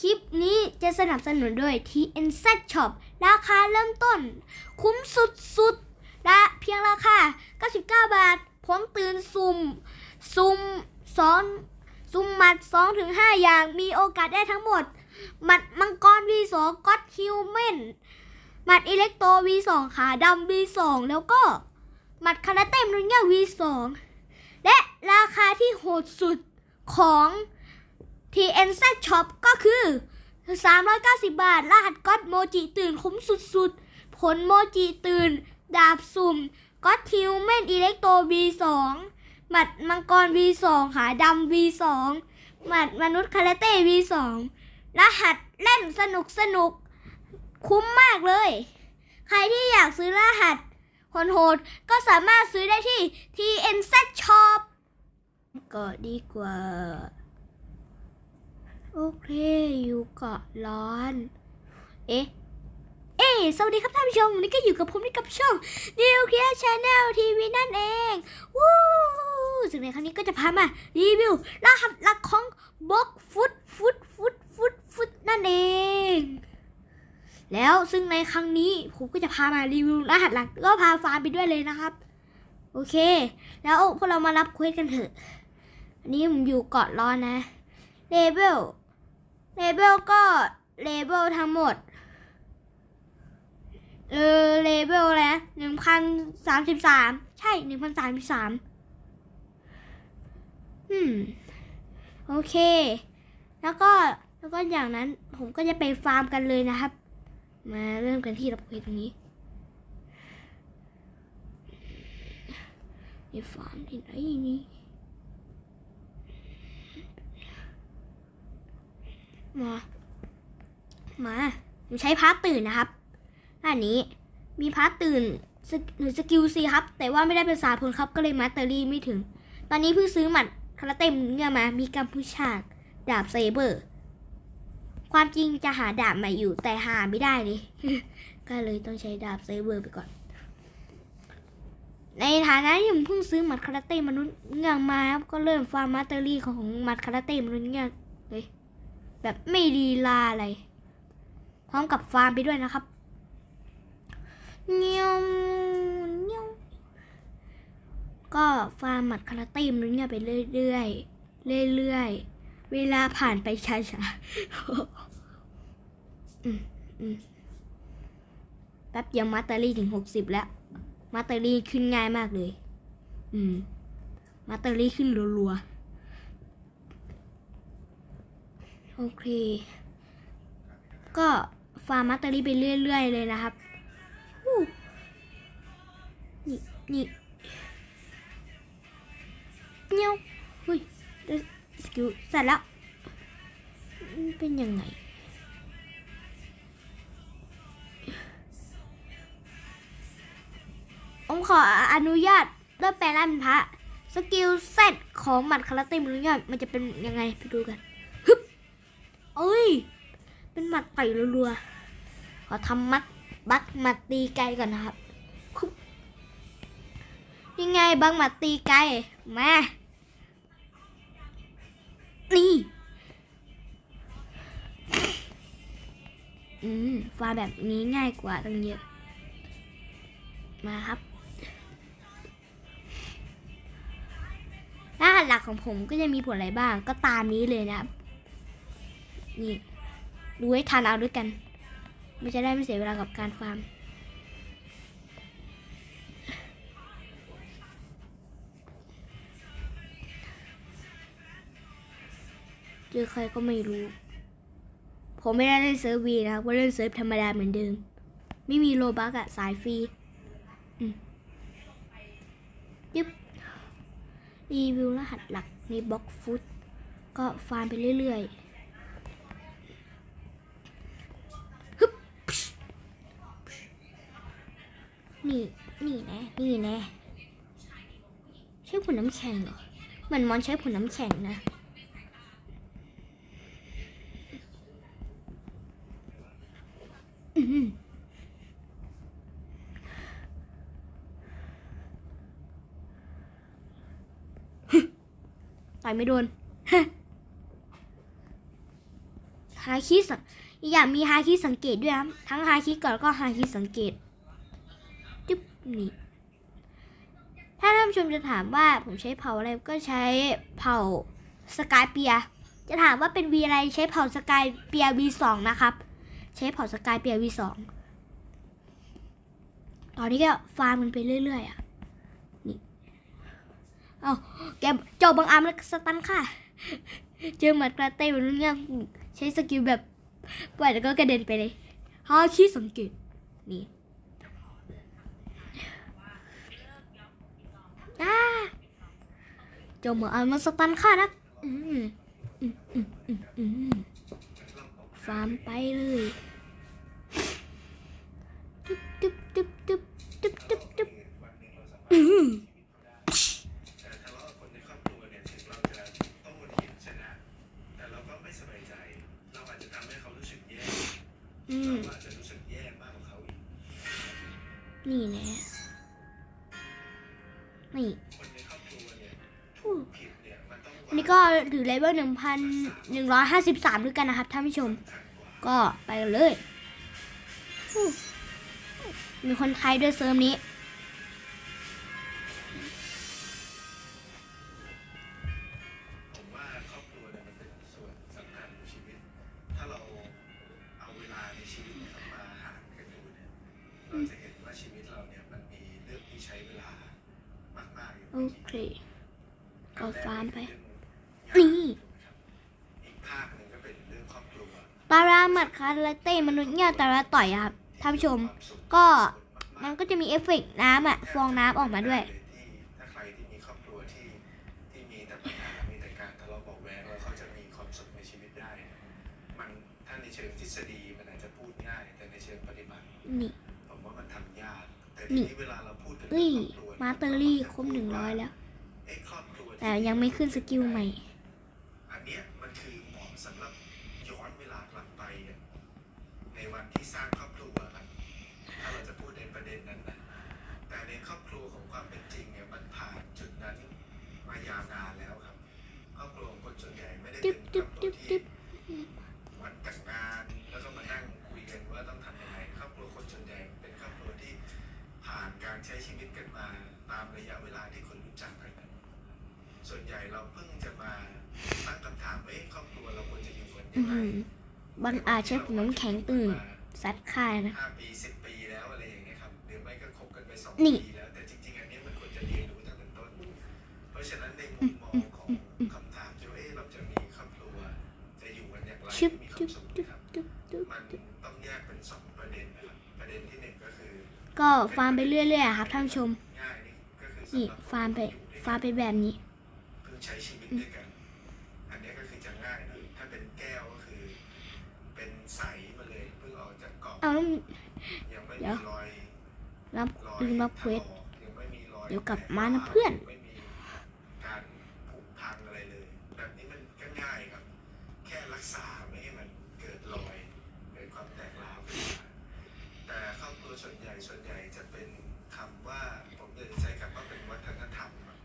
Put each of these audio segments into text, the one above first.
คลิปนี้จะสนับสนุนโดย TNZ Shop ราคาเริ่มต้น คุ้มสุดๆและเพียงราคา 99 บาทพร้อมตื่นซุ่ม ซุ่มซ้อนซุ่มหมัด 2-5 อย่าง มีโอกาสได้ทั้งหมด หมัดมังกร V2 ก็อดฮิวแมนหมัดอิเล็กโต V2 ขาดำ V2 แล้วก็ หมัดคาราเต้มนุนยา V2 และราคาที่โหดสุดของ TNZ Shop ก็คือ 390 บาท รหัสก๊อตโมจิตื่นคุ้มสุดๆ ผลโมจิตื่น ดาบสุ่มก๊อตทิวเมนอิเล็กโต V2 หมัดมังกร V2 ขาดำ V2 หมัดมนุษย์คาราเต้ V2 รหัสเล่นสนุกสนุก คุ้มมากเลย ใครที่อยากซื้อรหัสโหดๆก็สามารถซื้อได้ที่ TNZ Shop ก็ดีกว่า โอเค อยู่เกาะร้อน เอ๊ะ เอ๊สวัสดีครับท่านผู้ชมวันนี้ก็อยู่กับผมนี่กับช่อง New Clear Channel TV นั่นเอง วู้ซึ่งในครั้งนี้ก็จะพามารีวิวรหัสหลักของบล็อกฟุตฟุตฟุตฟุตฟุตนั่นเอง แล้วซึ่งในครั้งนี้ผมก็จะพามารีวิวรหัสหลักก็พาฟาร์มไปด้วยเลยนะครับ โอเค แล้วพวกเรามารับเควสกันเถอะ อันนี้ผมอยู่เกาะร้อนนะเลเวล เลเวลก็เลเวลทั้งหมดเออเลเวลแล้วหนึ่งพันสามสิบสามใช่หนึ่งพันสามสิบสามอืม โอเค แล้วก็แล้วก็อย่างนั้นผมก็จะไปฟาร์มกันเลยนะครับ มาเริ่มกันที่รับเควสตรงนี้มีฟาร์มที่ไหนนี่ มา มาผมใช้พาร์ตตื่นนะครับอันนี้มีพาร์ตตื่นหรือสกิลซีครับ แต่ว่าไม่ได้เป็นสายผลครับก็เลยมาสเตอรี่ไม่ถึง ตอนนี้เพิ่งซื้อหมัดคาราเต้เงื่อมา มีกัมพูชาดาบเซเบอร์ ความจริงจะหาดาบม่อยู่แต่หาไม่ได้เลยก็เลยต้องใช้ดาบเซเบอร์ไปก่อน ในฐานะที่ผมเพิ่งซื้อหมัดคาราเต้มนุษย์เงื่อมาครับก็เริ่มฟาร์มมาสเตอรี่ของหมัดคาราเต้มนุษย์เงื่อเลย แบบไม่ลีลาอะไร พร้อมกับฟาร์มไปด้วยนะครับเงี้ยวเงี้ยวก็ฟาร์มหมัดคาราเต้มนุ้นเนี่ยไปเรื่อยๆเรื่อยๆเวลาผ่านไปช้าๆอืมอืมแป๊บเดียวมาสเตอรี่ถึงหกสิบแล้ว มาสเตอรี่ขึ้นง่ายมากเลย อืม มาสเตอรี่ขึ้นรัวๆ โอเค ก็ฟาร์มมัตเตอรี่ไปเรื่อย ๆ เลยนะครับนี่นี่เงี้ยวเฮ้ยสกิลเสร็จแล้ว เป็นยังไงผมขออนุญาตด้วยแปลร่างเป็นพระ สกิลเซตของหมัดคาราเต้มรุยอดมันจะเป็นยังไงไปดูกัน เอ้ย เป็นหมัดไต่รัวๆขอทำมัดบักหมัดตีไกลก่อนนะครับยังไงบักหมัดตีไกลมานี่อืมฟาแบบนี้ง่ายกว่าตั้งเยอะ มาครับรหัสหลักของผมก็จะมีผลอะไรบ้างก็ตามนี้เลยนะครับ นี่ ดูให้ทันเอาด้วยกัน ไม่จะได้ไม่เสียเวลากับการฟาร์ม เจอใครก็ไม่รู้ ผมไม่ได้เล่นเซิร์ฟวีนะครับก็เล่นเซิร์ฟธรรมดาเหมือนเดิม ไม่มีโลบักอะสายฟรีอืมยึบรีวิวรหัสหลักในบล็อกฟุตก็ฟาร์มไปเรื่อยๆ นี่นี่แนะนี่แนะใช้ผลน้ำแข็งเหรอเหมือนมอนใช้ผลน้ำแข็งนะต่อยไม่โดนฮาคิสังอีอย่างมีฮาคิสังเกตด้วยนะทั้งฮาคิก่อนแล้วก็ฮาคิสังเกต นี่ ถ้าท่านผู้ชมจะถามว่าผมใช้เผาอะไรก็ใช้เผาสกายเปีย จะถามว่าเป็นวีอะไรใช้เผาสกายเปีย V2 นะครับ ใช้เผาสกายเปีย V2 ตอนนี้ก็ฟาร์มมันไปเรื่อยๆอะ นี่ เอาแกเจ้าบางอามแล้วสตันค่ะ เจอหมัดกระเต้แบบนี้เนี่ยใช้สกิลแบบปล่อยแล้วก็กระเด็นไปเลยฮาคิสังเกต นี่ อ้าเจ้าหมาอามมาสตันค่ะนะอืมอืมอืมอืมอืมฟาร์มไปเลยตึ๊บตึ๊บตึ๊บตึ๊บตึ๊บตึ๊บตึ๊บอืมแต่ทะเลาะกับคนในครอบครัวเนี่ยถึงเราจะต้องหงุดหงิดชนะ นต้องอันนี้ก็ถือเลเวลหนึ่งพันหนึ่งร้อยห้าสิบสามด้วยกันนะครับท่านผู้ชม ก็ไปกันเลยอู้มีคนไทยด้วยเซิร์ฟนี้ผมว่าครอบครัวเนี่ยมันเป็นส่วนสำคัญของชีวิตถ้าเราเอาเวลาในชีวิตเนี่ยมาหารกันดูเนี่ยเราจะเห็นว่าชีวิตเราเนี่ยมันมีเรื่องที่ใช้เวลามากๆอยู่โอเค ก็ฟาร์มไป นี่นี่อีกภาคหนึ่งก็เป็นเรื่องครอบครัวตาราหมัดคาราเต้มนุษย์เงี้ยตาราต่อยอะครับท่านผู้ชม ก็มันก็จะมีเอฟเฟกต์น้ำอะฟองน้ำออกมาด้วยที่ถ้าใครที่มีครอบครัวที่ที่มีแต่ปัญหามีแต่การทะเลาะเบาะแวงแล้วเขาจะมีความสุขในชีวิตได้เนี่ยมันถ้าในเชิงทฤษฎีมันอาจจะพูดง่าย แต่ในเชิงปฏิบัตินี่ผมว่ามันทำยาก แต่นี่ทีนี้เวลาเราพูดถึงเอ้ยครอบครัวมาสเตอรี่ครบหนึ่งร้อยแล้วเอ้ครอบครัวที่แต่ยังไม่ขึ้นสกิลใหม่ มองของคำถามที่ว่าเอ๊ะเราจะมีครอบครัวจะอยู่กันอย่างไรชึบมีควาจึ๊มบสุขจึ๊บนะครับจึ๊บจึ๊บมันต้องแยกเป็นสองประเด็นนะครับประเด็นที่หนึ่งก็คือ ก็ฟาร์มไปเรื่อยๆอะครับท่านผู้ชมง่ายนี่ก็คือนี่สำหรับฟาร์มไปฟาร์มไปแบบนี้เพิ่งใช้ชีวิตด้วยกันอัน องเอาแล้วยังไม่เดี๋มียวรอยรับรอยลืมรับเควสถลอกยังไม่มีรอยเดี๋ยวกลับมานะเพื่อนไม่มีการผุพังอะไรเลยแบบนี้มันก็ง่ายครับแค่รักษาไม่ให้มันเกิดรอยเกิดความแตกร้าวขึ้นมาแต่ครอบครัวส่วนใหญ่ส่วนใหญ่จะเป็นคำว่าผมจะใช้คำว่าเป็นวัฒนธรรมอะ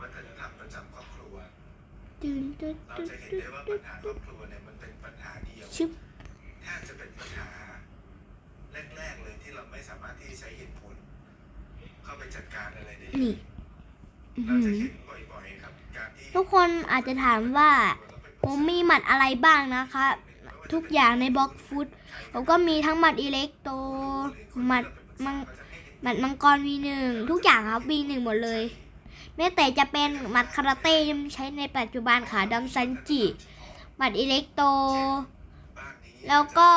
วัฒนธรรมประจำครอบ เลยที่เราไม่สามารถที่จะใช้เหตุผล เข้าไปจัดการอะไรได้เลยนี่อื้อเราหืจะอเห็นบ่อยๆครับ การที่ทุกคนอาจจะถามว่า ผมมีหมัดอะไรบ้างนะคะ ทุกอย่างในบล็อกฟุตผมก็มีทั้งหมัดอิเล็กโตหมัดมังหมัดมังกร V1 ทุกอย่างครับ V1 หมดเลยแม้แต่จะเป็นหมัดคาราเต้ยังใช้ในปัจจุบันขาดำซันจิหมัดอิเล็กโต แล้วก็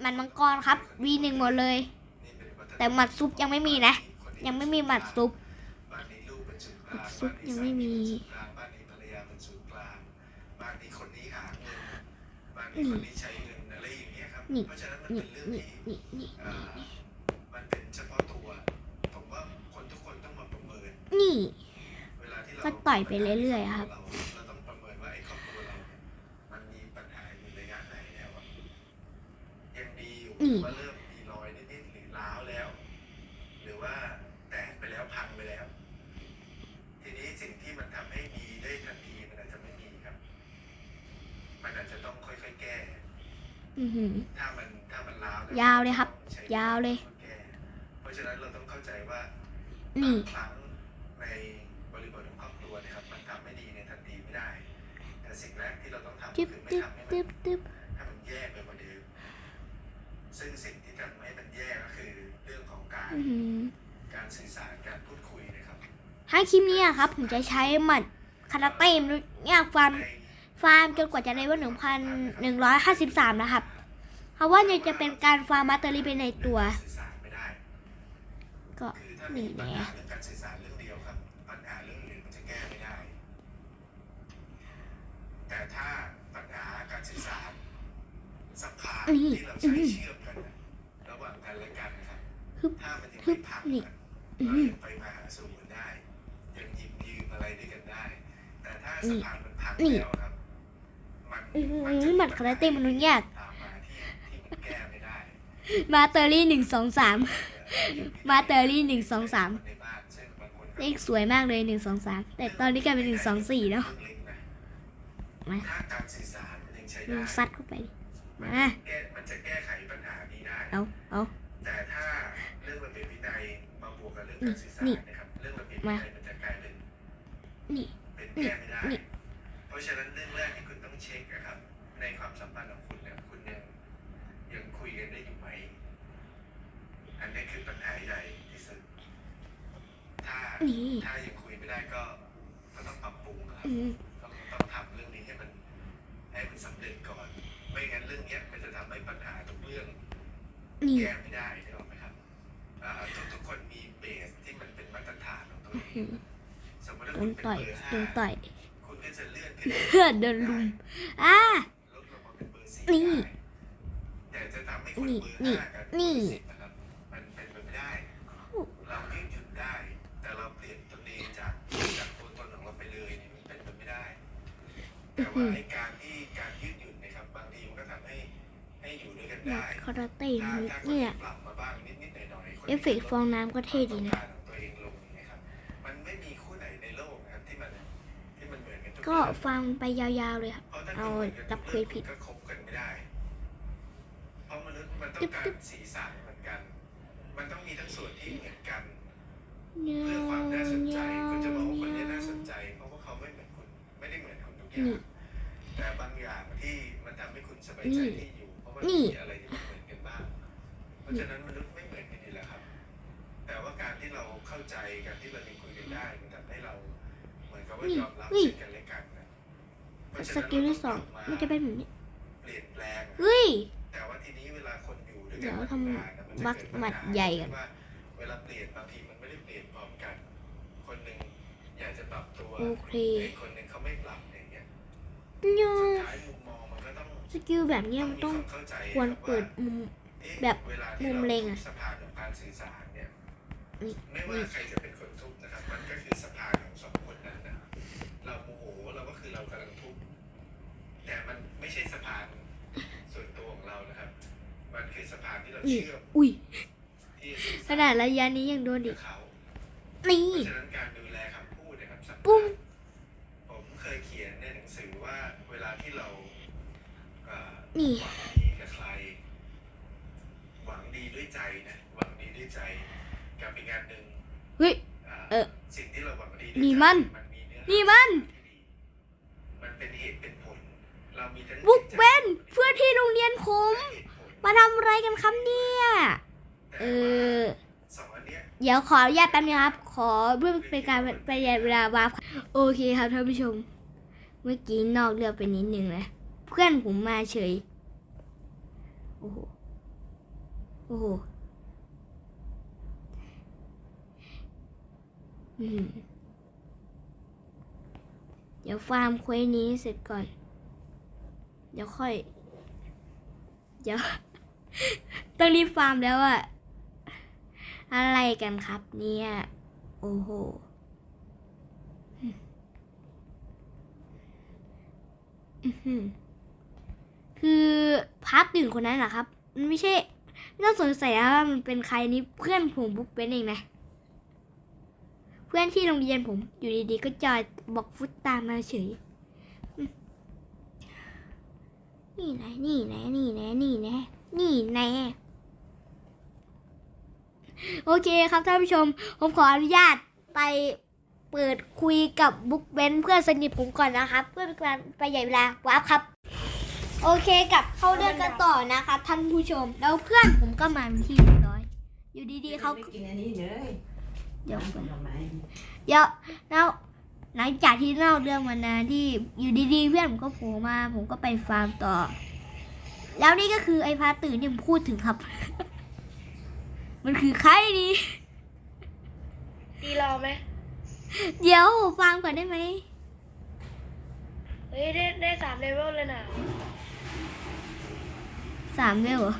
หมัดมังกรครับ V1 หมดเลย แต่หมัดซุปยังไม่มีนะ ยังไม่มีหมัดซุปบ้านนี้ลูกเป็นศูนย์กลางซุปยังไม่มีนี่เงี้ยครับนี่เพราะฉะนั้นมันนี่เป็นเรื่องนี่ที่นี่นี่เอ่อมันเป็นเฉพาะตัวผมว่าคนทุกคนต้องมาประเมินนี่ก็ต่อยไปเรื่อยๆครับเราเราต้องประเมิน ถ้ามันถ้ามันล้าวยาวเลยครับใช้ยาวเลยแก้เพราะฉะนั้นเราต้องเข้าใจว่านี่บางครั้งในบริบทของครอบครัวเนะครับ มันทำไม่ดีในทันทีไม่ได้ แต่สิ่งแรกที่เราต้องทำตึ๊บคือไม่ตึ๊บทำให้มันตึ๊บตึ๊บให้มันแย่ไปกว่าเดิมซึ่งสิ่งที่ทำให้มันแย่ก็คือเรื่องของการอือหือการสื่อสารการพูดคุยนะครับ ถ้าคลิปนี้อะครับผมจะใช้หมัดคาราเต้มเนี่ยฟาร์มใน ฟาร์มจนกว่าจะได้ว่าหนึ่งพันหนึ่งร้อยห้าสิบสามนะครับ เพราะว่าเนี่ยจะเป็นการฟาร์มมาสเตอรี่ไปในตัวสื่อสารไม่ได้ก็คือถ้าหนีมีแหปัญน่หาเรื่องการสื่อสารเรื่องเดียวครับปัญหาเรื่องอื่นมันจะแก้ไม่ได้แต่ถ้าปัญหาการสื่อสารสะพานที่เราใช้เชื่อมกันน่ะระหว่างกันและกันนะครับฮึบถ้ามันยังฮึไม่บพังนี่อะอือเราหือยังไปมาหาสู่กันได้ยังหยิบยืมอะไรด้วยกันได้ แต่ถ้านี่สะพานมันพังนี่แล้วครับมั นอื้อหมันจะหมัดคาราเต้มันุษย์ยากตามมาที่ที่มันแย่มาเตอรี่หนึ่งสองสามมาเตอรี่หนึ่งสองสามในบ้านซึ่งบางคนก็เลขสวยมากเลยหนึ่งสองสามแต่ตอนนี้กลายเป็นหนึ่งสองสี่แล้วมาถ้าการสื่อสารมันยังใช้ลได้งซัดเข้าไปมาเอาเอาแต่ถ้าเรื่องระเบียบวินัยมาบวกกับเรื่องการสื่อสารนี่นะครับเรื่องระเบียบวินัยมันจะกลายเป็นนี่เป็นแก้ไม่ได้นี่เพราะฉะนั้นเรื่องแรกที่คุณต้องเช็คนะครับ ในความสัมพันธ์ของคุณเนี่ยคุณยังยังคุยกันได้อยู่ไหม อันนี้คือปัญหาใหญ่ที่สุด ถ้า นี่ ถ้ายังคุยไม่ได้ก็ก็ต้องปรับปรุงครับอืม ต้องต้องทำเรื่องนี้ให้มันให้มันสำเร็จก่อน ไม่งั้นเรื่องเนี้ยมันจะทำให้ปัญหาทุกเรื่อง นี่ แก้ไม่ได้นึกออกไหมครับอ่าทุกทุกคนมีเบสที่มันเป็นมาตรฐานของตัวเออืงมสมมติถ้าโดคุนณเป็นต่อยเบอร์ห้าโดนต่อยคุณก็จะเลื่อนขึ้นเพื่อนโดนลุมอ่า ลดลงมาเป็นเบอร์สี่นี่ได้แต่จะทำให้คนนี่เบอร์นี่ห้ากับนี่เบอร์สิบนะครับ ว่าไอ้การที่การยืดหยุ่นนะครับบางทีมันก็ทำให้ให้อยู่ด้วยกันหมัได้ดคาราเต้ถ้ามนุษถ้าย์คนเนี่ยปรับมาบ้างนิดๆหน่อยๆคนเอฟเฟกต์ฟองน้ำก็เท่ดีนะความต้องการของตัวเองลงอย่างเงี้ยครับมันไม่มีคู่ไหนในโลกนะครับที่มันที่มันเหมือนกันทุกก็เรื่องฟังไปยาวๆเลยครับเพราะถ้าเอาคุณเหมือนกันรับทุกคุยเรื่องผิดก็คบกันไม่ได้เพราะมนุษย์มันต้อตึ๊งบการตึ๊บสีสันเหมือนกัน มันต้องมีทั้งส่วนที่เหมือนกันเนื้อเพื่อความน่าสนใจยาคุณจะบอกว่าคนนี้วน่าสนใจเพราะว่าเขาไม่เหมือนคุณไม่ได้เหมือนคุณทุกอนี่ย่าง แต่บางอย่างที่มันทำให้คุณสบายใจที่อยู่เพราะว่านี่มีอะไรที่มันเหมือนกันบ้าง เพราะฉะนั้นมนุษย์ไม่เหมือนกันอยู่แล้วครับ แต่ว่าการที่เราเข้าใจการที่เรายังคุยกันได้มันทำให้เราเหมือนกับว่ายอมรับซึ่งกันและกันนะเพราะฉะสนั้นกิลที่สองเรามันต้จะเป็นแบบนี้เปลี่ยนแปลงเฮ้ยแต่ว่าทีนี้เวลาคนอยู่ด้วยเดี๋กัยนวทำนานๆนะมันจะบักเกิดปัญหมัดหาใหญ่ก่อนว่าเวลาเปลี่ยนบางทีมันไม่ได้เปลี่ยนพร้อมกัน คนหนึ่งอยากจะปรับตัวโอเคอีกคนหนึ่งเขาไม่ปรับอย่าง เงี้ยเนสุดอะท้ายมุมมองมันก็ต้องสกิลแบบเนี้ยมันต้องมีวาเข้าใจควรเปิดมุมเอ๊ะแบบวลาที่มุมเล็งอะราทุบสะพานของการสื่อสารเนี่ยนี่ไม่ว่าใครจะเป็นคนทุบนะครับมันก็คือสะพานของสองคนนั้นนะเราโมโหเราก็คือเรากำลังทุบแต่มันไม่ใช่สะพานส่วนตัวของเรานะครับ มันคือสะพานที่เรานี่เชื่อมอุ้ยที่สื่อขสารนาดระยะนี้ยังโดนกัดิบเขานี่เพ นี่หวังดีกับใครหวังดีด้วยใจนะหวังดีด้วยใจกับอีกงานหนึ่งเฮ้ยอ่าเออ สิ่งที่เราหวังดีด้วยใจนี่มันมันมีเนื้อนี่มันที่ดีมันเป็นเหตุเป็นผลเรามีทั้งบุกจิตใจเว้นเพื่อนที่โรงเรียนผมและเหตุผลมาทำอะไรกันครับเนี่ย เอแต่ว่าอสองอันเนี้ยเดี๋ยวขออนุญาตแป๊บนึงครับ ขอเพื่อเป็นการประหยัดเวลาวาร์ปโอเคครับท่านผู้ชม เมื่อกี้นอกเรื่องไปนิดนึงนะ เพื่อนผมมาเฉย โอ้โห โอ้โหเดี๋ยวฟาร์มเควสนี้เสร็จก่อน เดี๋ยวค่อย เดี๋ยว ต้องรีบฟาร์มแล้วอะอะไรกันครับเนี่ย โอ้โหอื้อหือ คือพาร์ทตื่นคนนั้นเหรอครับ มันไม่ใช่ ไม่ต้องสงสัยว่ามันเป็นใครนี่เพื่อนผมบุ๊กเป็นเองนะ เพื่อนที่โรงเรียนผม อยู่ดีๆ ก็จอยบอกฟุตตามมาเฉย นี่ไหนนี่ไหนนี่ไหนนี่ไหนนี่ไหนโอเคครับท่านผู้ชม ผมขออนุญาตไปเปิดคุยกับบุ๊กเบนเพื่อนสนิทผมก่อนนะครับ เพื่อเป็นการไปใหญ่เวลาว้าบครับ โอเคกลับเข้าเรื่องกันต่อนะครับท่านผู้ชม แล้วเพื่อนผมก็มาเป็นที่เรียบร้อย อยู่ดีๆเขาไม่กินอันนี้เลยเดี๋ยวน้ำผลไม้เดี๋ยวแล้วหลังจากที่เล่าเรื่องมานานที่อยู่ดีๆเพื่อนผมก็โผล่มา ผมก็ไปฟาร์มต่อ แล้วนี่ก็คือไอ้พาตื่นที่ผมพูดถึงครับ มันคือใครนี่ตีรอไหมเดี๋ยวฟาร์มก่อนได้ไหมเฮ้ยได้ได้สามเลเวลเลยนะ สามเวลเหรอ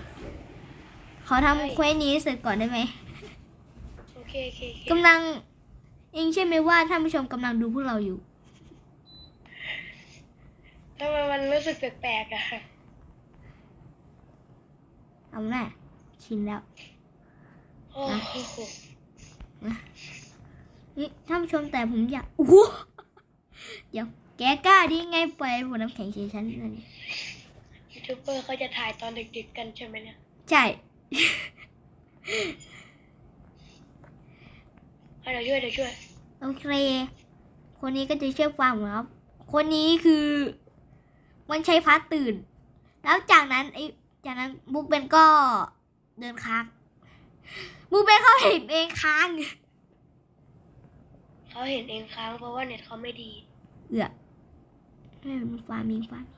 ขอทำเควสนี้เสร็จก่อนได้ไหมโอเคโอเคโอเคกำลังเองใช่ไหมว่าท่านผู้ชมกำลังดูพวกเราอยู่ ทำไมมันรู้สึกแปลกๆอะเอาแน่ชินแล้วโอ้โหนี่ท่านผู้ชมแต่ผมอยากโอ้โหเดี๋ยวแกกล้าไดีไงปล่อยหัวน้ำแข็งใส่ฉันนั่นนี่ยู ทูบเบอร์เขาจะถ่ายตอนดึกๆกันใช่ไหมเนี่ย ใช่ เอาเดี๋ยวช่วยเดี๋ยวช่วย โอเค คนนี้ก็จะเชื่อฟังผมครับ คนนี้คือ มันใช้ฟ้าตื่น แล้วจากนั้นไอ้จากนั้นบุ๊กเบนก็เดินค้าง บุ๊กเบนเขาเห็นเองค้าง เขาเห็นเองค้างเพราะว่าเน็ตเขาไม่ดี เอือไม่มันฟาร์มิงฟาร์มิงเออบุ๊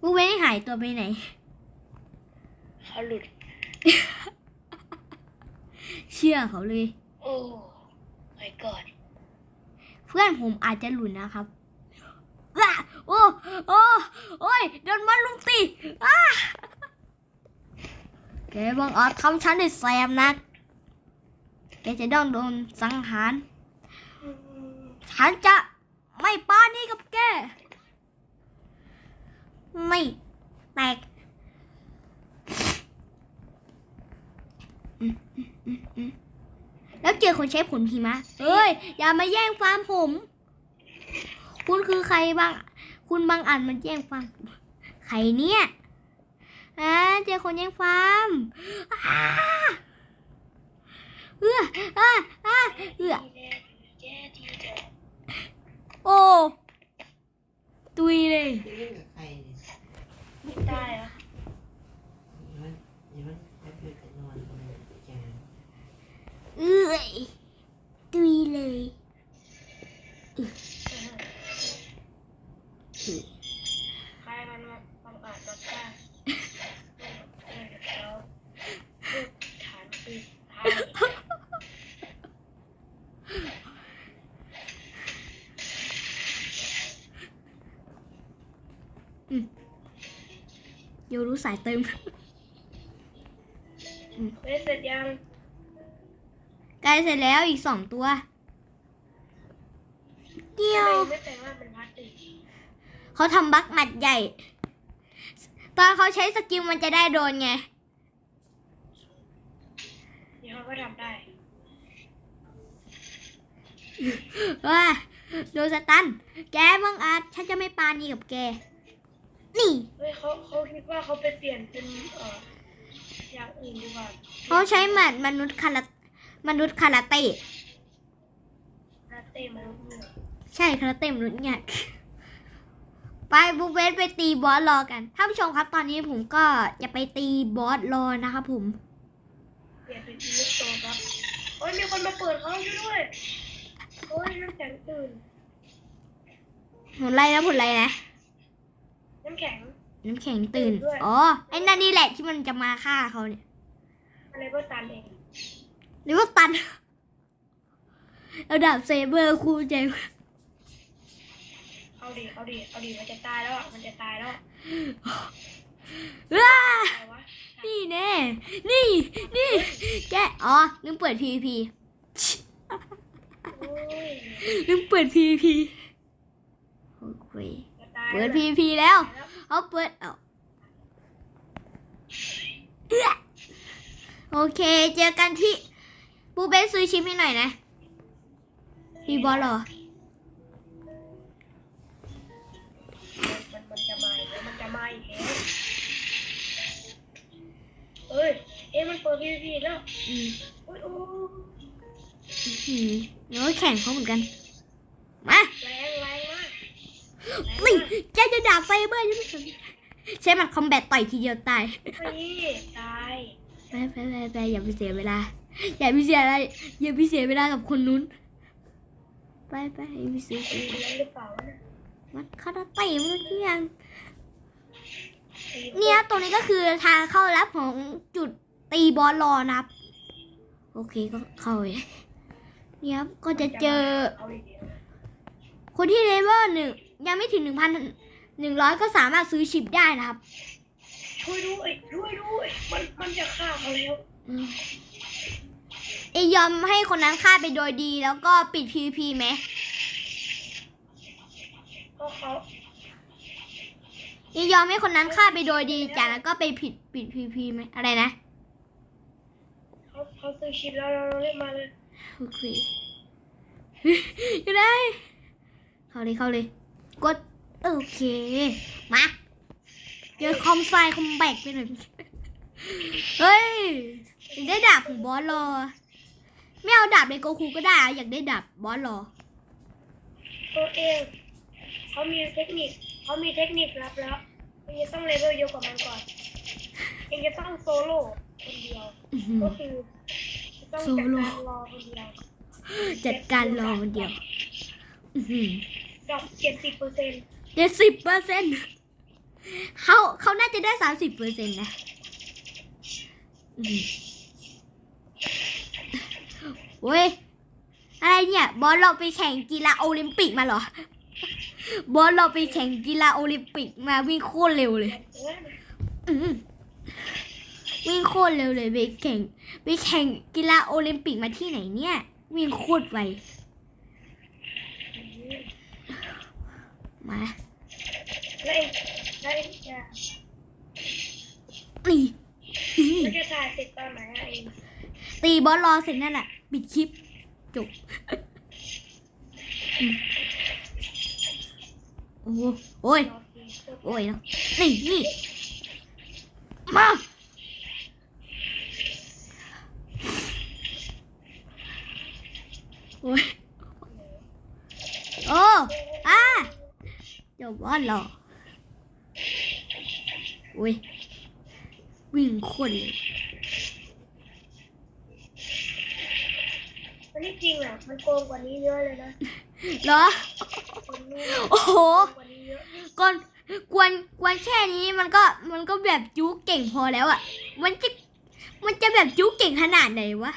กเบนหายตัวไปไหนเขาหลุด เชื่อเขาเลย โอ้ไม่กอดเพื่อนผมอาจจะหลุดนะครับอ้าโอ้โอ้โอ้ยโดนมันลุมตีอ้าแกบังอาจทำฉันได้แสบนักแกจะต้องโดนสังหาร ฉันจะไม่ป้านี่กับแก ไม่แตกแล้วเจอคนใช้ผลพิมะเอ้ย อย่ามาแย่งฟาร์มผม คุณคือใครบ้าง คุณบางอ่านมันแย่งฟาร์มใครเนี่ยอ่าเจอคนแย่งฟาร์มอ้าเอื้ออ่าอ่าเอื้อ โอ้ตุยเลยจะเล่นกับใครเนี่ยไม่ได้เหรออย่ามันอย่ามันจะเพื่อนกันนอนกันเลยจานเอ้ยตุยเลย ใครมันมาบังอาจมาฆ่าเออแล้วพูดฐานคือไทย โยรู้ สายเติมเฮ้ยเสร็จยังใกล้เสร็จแล้วอีกสองตัว เดียทำวไมไม่แปลว่าเป็นพัดดิเขาทำบั๊กหมัดใหญ่ ตอนเขาใช้สกิลมันจะได้โดนไง เดี๋ยวเขาก็ทำได้ ว่า โดนสตัน แกบังอาจฉันจะไม่ปานีกับแก นี่เฮ้ยเขาเขาคิดว่าเขาไปเปลี่ยนเป็นเอ่ออย่างอื่นดีกว่าเขาใช้หมัดมนุษย์คารามนุษย์คาราเต้ลาเต้มาแล้วเนี่ยใช่คาราเต้มนุษย์เนี่ยไปบุกเวสไปตีบอสรอกันท่านผู้ชมครับตอนนี้ผมก็จะไปตีบอสรอนะครับผมเปลี่ยนเป็นอีลิสโตครับโอ้ยมีคนมาเปิดเขาช่วยด้วยโอ้ยน้ำแข็งตื่นผลไรนะผลไรนะน้ำแข็ง น้ำแข็งตื่น ตื่นด้วย อ๋อ ไอ้นั่นนี่แหละที่มันจะมาฆ่าเขาเนี่ยอะไรก็ตามเองหรือว่าตันเอาดาบเซเบอร์คู่ใจเอาดิเอาดิเอาดิมันจะตายแล้วอะมันจะตายแล้วอะว้าอะไรวะนี่แน่ นี่ นี่ แก อ๋อลืมเปิด PVP โอ้ยลืมเปิด PVP โอเคจะตายเปิด แล้ว PVP แล้ว ตายแล้ว เอาเปิดเอาเอื้อโอเค เจอกันที่ปูเบสซื้อชิปให้หน่อยนะตีบอลเหรอมันมันจะมาอีกแล้วมันจะมาอีกแล้วเอ้ย เอ๊ะมันเปิดพีพีแล้วอืมโอ้ยโอ้อืมแล้วก็แข่งเขาเหมือนกัน มา แรงแรงมาก นี่แกจะดาบไฟเบอร์ใช่ไหมใช้มันคอมแบทต่อยทีเดียวตายนี่ตายไปไปไปไปอย่าไปเสียเวลา อย่าไปเสียอะไรอย่าไปเสียเวลากับคนนู้น ไปไปอย่าไปเสียเสียตีนั้นหรือเปล่าวะเนี่ยมันคาราเต้มันเที่ยงเนี่ยตรงนี้ก็คือทางเข้ารับของจุดตีบอลรอนะครับ โอเคก็เข้าเลยเนี่ยครับก็จะเจอเอาอีกเดียวคนที่เลเวลหนึ่งยังไม่ถึงหนึ่งพัน หนึ่งร้อยก็สามารถซื้อชิปได้นะครับ ช่วยด้วยช่วยด้วยมันมันจะฆ่าเขาแล้วอืมเอยอมให้คนนั้นฆ่าไปโดยดีแล้วก็ปิด PVP ไหมก็เขาเอยอมให้คนนั้นฆ่าไปโดยดีจากนั้นก็ไปผิดปิด PVP ไหมอะไรนะเขาเขาซื้อชิปแล้วเราเล่นมาเลยโอเคก็ได้ เข้าเลยเข้าเลย กด โอเค มาเจอคอมไฟคอมแบกไปหน่อยเฮ้ยอยากได้ดาบของบอสรอ ไม่เอาดาบในโกคูก็ได้อะอยากได้ดาบบอสรอ ตัวเองเขามีเทคนิคเขามีเทคนิครับแล้วเองจะต้องเลเวลเยอะกว่ามันก่อนเองจะต้องโซโล่คนเดียวอื้อหือก็คือจะต้องโซจัดโล่การรอคนเดียวจัดการรอคนเดียวดอกเจ็ดสิบเปอร์เซ็นต์ เจ็ดสิบเปอร์เซ็นต์เขาเขาน่าจะได้สามสิบเปอร์เซ็นต์นะอื้อหือโว้ย อะไรเนี่ย บอลเราไปแข่งกีฬาโอลิมปิกมาเหรอ บอลเราไปแข่งกีฬาโอลิมปิกมาวิ่งโคตรเร็วเลยวิ่งโคตรเร็วเลยไปแข่งไปแข่งกีฬาโอลิมปิกมาที่ไหนเนี่ย วิ่งโคตรไวมา แล้วเองแล้วเองจะนี่นี่แล้วจะถ่ายเสร็จตอนไหนอะเองตีบอสรอเสร็จนั่นแหละปิดคลิปจบอืมโอ้โหโอ้ย โอ้ยเนาะนี่นี่มาโอ้ยโอ้อะเดี๋ยวบอสรอ โอ้ย วิ่งโคนเลยอันนี้จริงอะ มันโกงกว่านี้เยอะเลยนะเหรอ คนนู้นโอ้โห โกงกว่านี้เยอะก่อนกวนกวนแค่นี้มันก็มันก็แบบจุกเก่งพอแล้วอะ่ะ มันจะมันจะแบบจุกเก่งขนาดไหนวะ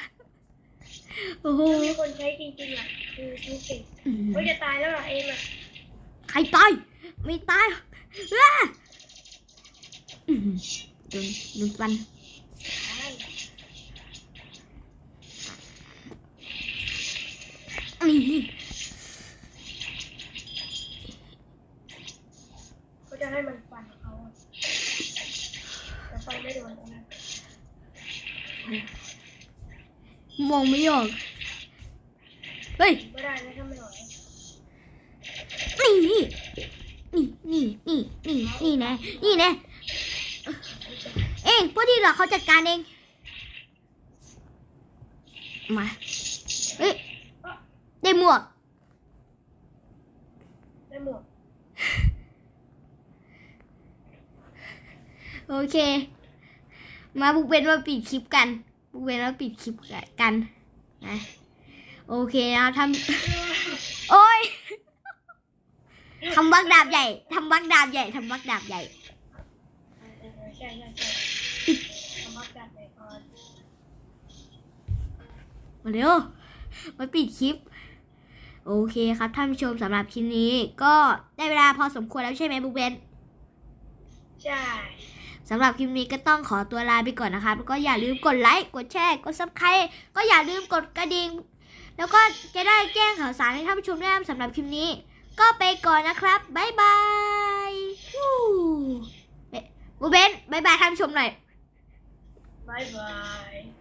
โอ้โหถ้ามีคนใช้จริงๆอะคือดูเก่งเขาจะตายแล้วเหรอเองอะ ใครตายไม่ตายอ้าอื้อหือ โดนโดนฟันตายนี่เขาจะให้มันฟันเขาอะแต่ฟันไม่โดนนะมองไม่ออก เฮ้ยก็ได้นะถ้าไม่ไหวนี่ นี่ นี่ นี่ นี่ นี่แน่นี่แน่เองพวกที่เหลือเขาจัดการเอง มา เฮ้ย ได้หมวก ได้หมดโอเค มาบุกเบนมาปิดคลิปกัน บุกเบนมาปิดคลิปกันนะโอเคนะทำโอ้ยทำบักดาบใหญ่ทำบักดาบใหญ่ทำบักดาบใหญ่ มาเร็วมาปิดคลิป โอเคครับท่านผู้ชมสำหรับคลิปนี้ ก็ได้เวลาพอสมควรแล้วใช่ไหมบุกเบนใช่สำหรับคลิปนี้ก็ต้องขอตัวลาไปก่อนนะครับแล้วก็อย่าลืมกดไลค์กดแชร์กดซับสไครต์ก็อย่าลืมกดกระดิ่งแล้วก็จะได้แจ้งข่าวสารให้ท่านผู้ชมได้รับสำหรับคลิปนี้ ก็ไปก่อนนะครับบ๊ายบายวู้เอ๊ะบูเบนบ๊ายบายท่านผู้ชมหน่อยบายบาย